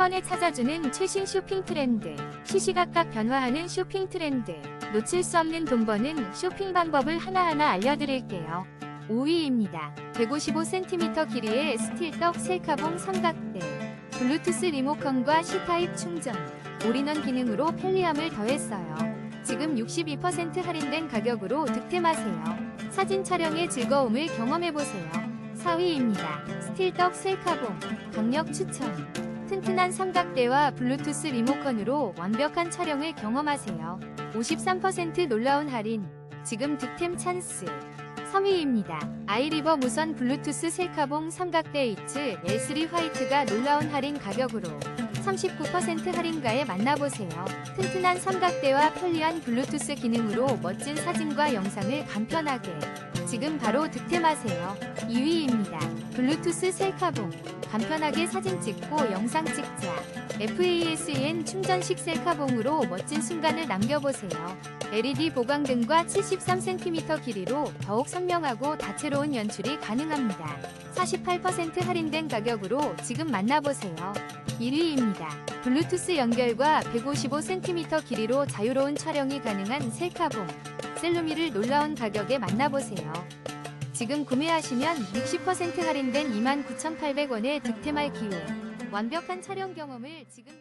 번에 찾아주는 최신 쇼핑 트렌드, 시시각각 변화하는 쇼핑 트렌드, 놓칠 수 없는 돈 버는 쇼핑 방법을 하나하나 알려드릴게요. 5위입니다. 155cm 길이의 스틸떡 셀카봉 삼각대, 블루투스 리모컨과 C타입 충전, 올인원 기능으로 편리함을 더했어요. 지금 62% 할인된 가격으로 득템하세요. 사진 촬영의 즐거움을 경험해보세요. 4위입니다. 스틸떡 셀카봉, 강력 추천. 튼튼한 삼각대와 블루투스 리모컨으로 완벽한 촬영을 경험하세요. 53% 놀라운 할인. 지금 득템 찬스. 3위입니다. 아이리버 무선 블루투스 셀카봉 삼각대 이츠 L3 화이트가 놀라운 할인 가격으로 39% 할인가에 만나보세요. 튼튼한 삼각대와 편리한 블루투스 기능으로 멋진 사진과 영상을 간편하게 지금 바로 득템하세요. 2위입니다. 블루투스 셀카봉 간편하게 사진 찍고 영상 찍자. FASN 충전식 셀카봉으로 멋진 순간을 남겨보세요. LED 보강등과 73cm 길이로 더욱 선명하고 다채로운 연출이 가능합니다. 48% 할인된 가격으로 지금 만나보세요. 1위입니다. 블루투스 연결과 155cm 길이로 자유로운 촬영이 가능한 셀카봉. 셀루미를 놀라운 가격에 만나보세요. 지금 구매하시면 60% 할인된 29,800원에 득템할 기회. 완벽한 촬영 경험을 지금